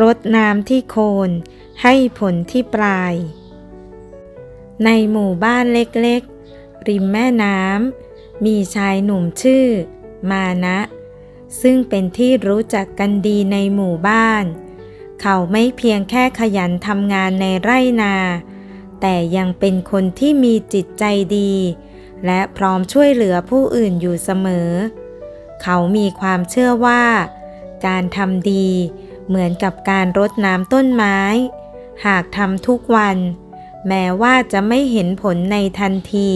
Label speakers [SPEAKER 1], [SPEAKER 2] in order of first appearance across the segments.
[SPEAKER 1] รดน้ำที่โคน ให้ผลที่ปลาย ในหมู่บ้านเล็กๆ ริมแม่น้ำ มีชายหนุ่มชื่อ มานะ ซึ่งเป็นที่รู้จักกันดีในหมู่บ้าน เขาไม่เพียงแค่ขยันทำงานในไร่นา แต่ยังเป็นคนที่มีจิตใจดี และพร้อมช่วยเหลือผู้อื่นอยู่เสมอ เขามีความเชื่อว่า การทำดี เหมือนกับการรดน้ำต้นไม้ หากทำทุกวัน แม้ว่าจะไม่เห็นผลในทันที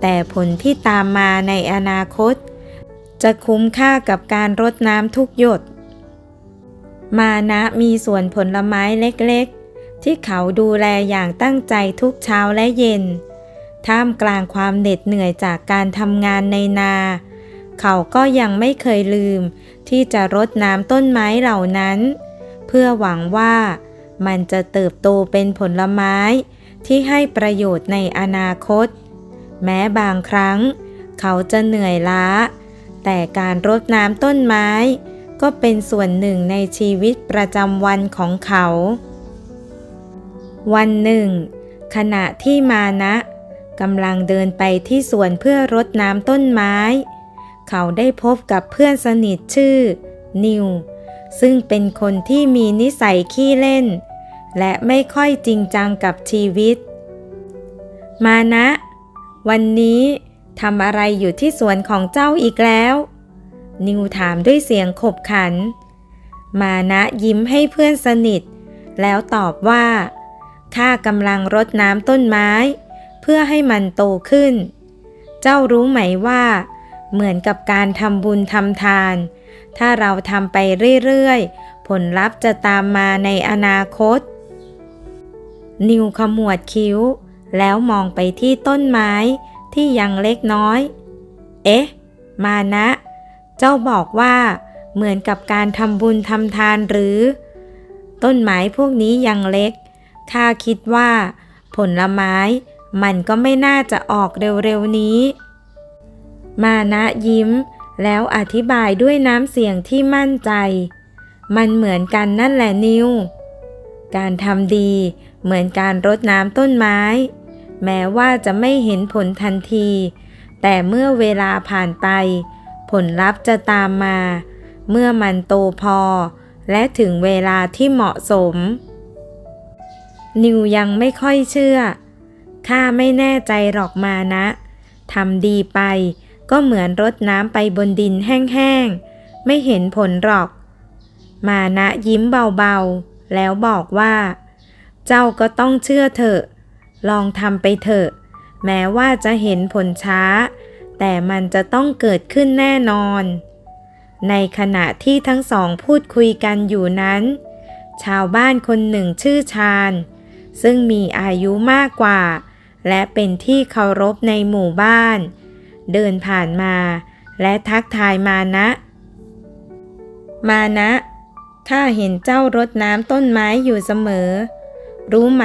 [SPEAKER 1] แต่ผลที่ตามมาในอนาคต จะคุ้มค่ากับการรดน้ำทุกหยด มานะมีสวนผลไม้เล็กๆ ที่เขาดูแลอย่างตั้งใจทุกเช้าและเย็น ท่ามกลางความเหน็ดเหนื่อยจากการทำงานในนา เขาก็ยังไม่เคยลืม ที่จะรดน้ำต้นไม้เหล่านั้น เพื่อหวังว่ามันจะเติบโตเป็นผลไม้ที่ให้ประโยชน์ในอนาคต แม้บางครั้ง เขาจะเหนื่อยล้า แต่การรดน้ำต้นไม้ ก็เป็นส่วนหนึ่งในชีวิตประจำวันของเขา วันหนึ่ง ขณะที่มานะกำลังเดินไปที่สวนเพื่อรดน้ำต้นไม้ เขาได้พบกับเพื่อนสนิทชื่อ นิว ซึ่งเป็นคนที่มีนิสัยขี้เล่น และไม่ค่อยจริงจังกับชีวิต มานะ วันนี้ทำอะไรอยู่ที่สวนของเจ้าอีกแล้ว นิวถามด้วยเสียงขบขัน มานะยิ้มให้เพื่อนสนิท แล้วตอบว่าข้ากำลังรดน้ำต้นไม้ เพื่อให้มันโตขึ้น เจ้ารู้ไหมว่า เหมือนกับการทำบุญทำทาน ถ้าเราทำไปเรื่อยๆ ผลลัพธ์จะตามมาในอนาคต นิวขมวดคิ้ว แล้วมองไปที่ต้นไม้ที่ยังเล็กน้อย เอ๊ะ มานะ เจ้าบอกว่า เหมือนกับการทำบุญทำทานหรือ ต้นไม้พวกนี้ยังเล็ก ข้าคิดว่า ผลไม้มันก็ไม่น่าจะออกเร็วๆนี้ มานะยิ้ม แล้วอธิบายด้วยน้ำเสียงที่มั่นใจ มันเหมือนกันนั่นแหละนิว การทำดีเหมือนการรดน้ำต้นไม้ แม้ว่าจะไม่เห็นผลทันที แต่เมื่อเวลาผ่านไป ผลลัพธ์จะตามมา เมื่อมันโตพอ และถึงเวลาที่เหมาะสม นิวยังไม่ค่อยเชื่อข้าไม่แน่ใจหรอกมานะทำดีไป ก็เหมือนรดน้ำไปบนดินแห้งๆ ไม่เห็นผลหรอก มานะยิ้มเบาๆ แล้วบอกว่า เจ้าก็ต้องเชื่อเถอะ ลองทำไปเถอะ แม้ว่าจะเห็นผลช้า แต่มันจะต้องเกิดขึ้นแน่นอน ในขณะที่ทั้งสองพูดคุยกันอยู่นั้น ชาวบ้านคนหนึ่งชื่อชาญ ซึ่งมีอายุมากกว่า และเป็นที่เคารพในหมู่บ้านเเดินผ่านมา และทักทายมานะ มานะข้าเห็นเจ้ารดน้ำต้นไม้อยู่เสมอ รู้ไหม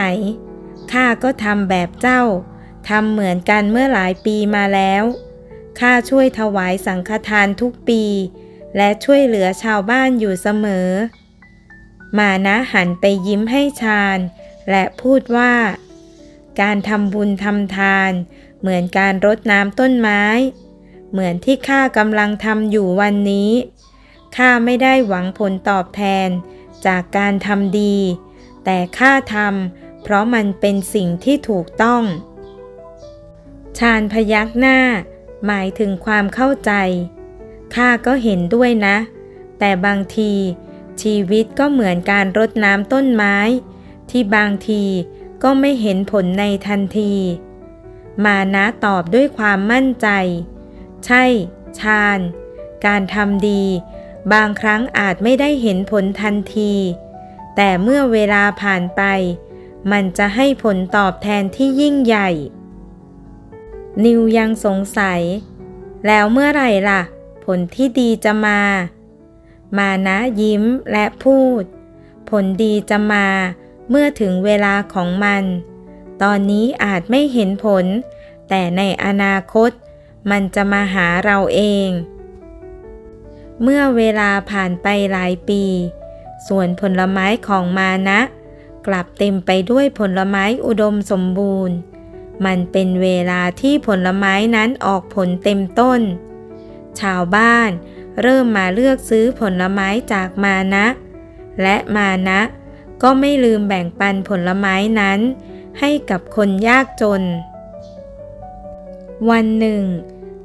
[SPEAKER 1] ข้าก็ทำแบบเจ้าทำเหมือนกันเมื่อหลายปีมาแล้วข้าช่วยถวายสังฆทานทุกปี และช่วยเหลือชาวบ้านอยู่เสมอ มานะหันไปยิ้มให้ชาญ และพูดว่า การทำบุญทำทาน เหมือนการรดน้ำต้นไม้ เหมือนที่ข้ากำลังทำอยู่วันนี้ ข้าไม่ได้หวังผลตอบแทนจากการทำดี แต่ข้าทำเพราะมันเป็นสิ่งที่ถูกต้อง ชาญพยักหน้า หมายถึงความเข้าใจ ข้าก็เห็นด้วยนะ แต่บางที ชีวิตก็เหมือนการรดน้ำต้นไม้ ที่บางทีก็ไม่เห็นผลในทันที มานะตอบด้วยความมั่นใจ ใช่ชาญการทำดี บางครั้งอาจไม่ได้เห็นผลทันที แต่เมื่อเวลาผ่านไป มันจะให้ผลตอบแทนที่ยิ่งใหญ่ นิวยังสงสัย แล้วเมื่อไหร่ล่ะ ผลที่ดีจะมา มานะยิ้มและพูด ผลดีจะมาเมื่อถึงเวลาของมัน ตอนนี้อาจไม่เห็นผล แต่ในอนาคต มันจะมาหาเราเอง เมื่อเวลาผ่านไปหลายปีส่วนผลไม้ของมานะ กลับเต็มไปด้วยผลไม้อุดมสมบูรณ์ มันเป็นเวลาที่ผลไม้นั้นออกผลเต็มต้น ชาวบ้านเริ่มมาเลือกซื้อผลไม้จากมานะ และมานะ ก็ไม่ลืมแบ่งปันผลไม้นั้น ให้กับคนยากจน วันหนึ่ง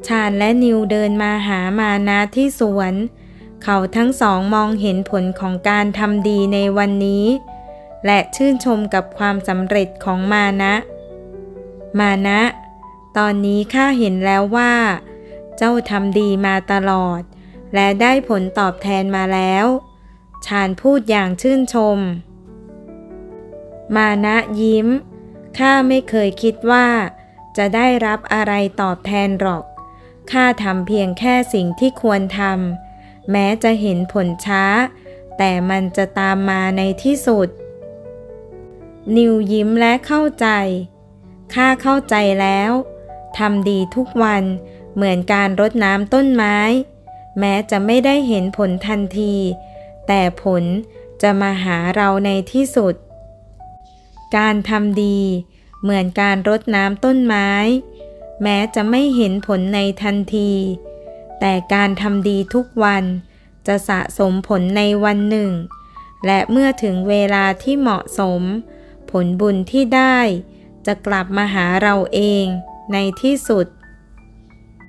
[SPEAKER 1] ชาญและนิวเดินมาหามานะที่สวน เขาทั้งสองมองเห็นผลของการทำดีในวันนี้ และชื่นชมกับความสำเร็จของมานะ มานะ ตอนนี้ข้าเห็นแล้วว่า เจ้าทำดีมาตลอด และได้ผลตอบแทนมาแล้ว ชาญพูดอย่างชื่นชม มานะยิ้ม ข้าไม่เคยคิดว่า จะได้รับอะไรตอบแทนหรอก ข้าทำเพียงแค่สิ่งที่ควรทำ แม้จะเห็นผลช้า แต่มันจะตามมาในที่สุด นิวยิ้มและเข้าใจ ข้าเข้าใจแล้ว ทำดีทุกวันเหมือนการรดน้ำต้นไม้ แม้จะไม่ได้เห็นผลทันที แต่ผลจะมาหาเราในที่สุด การทำดี เหมือนการรดน้ำต้นไม้ แม้จะไม่เห็นผลในทันที แต่การทำดีทุกวันจะสะสมผลในวันหนึ่ง และเมื่อถึงเวลาที่เหมาะสม ผลบุญที่ได้ จะกลับมาหาเราเองในที่สุด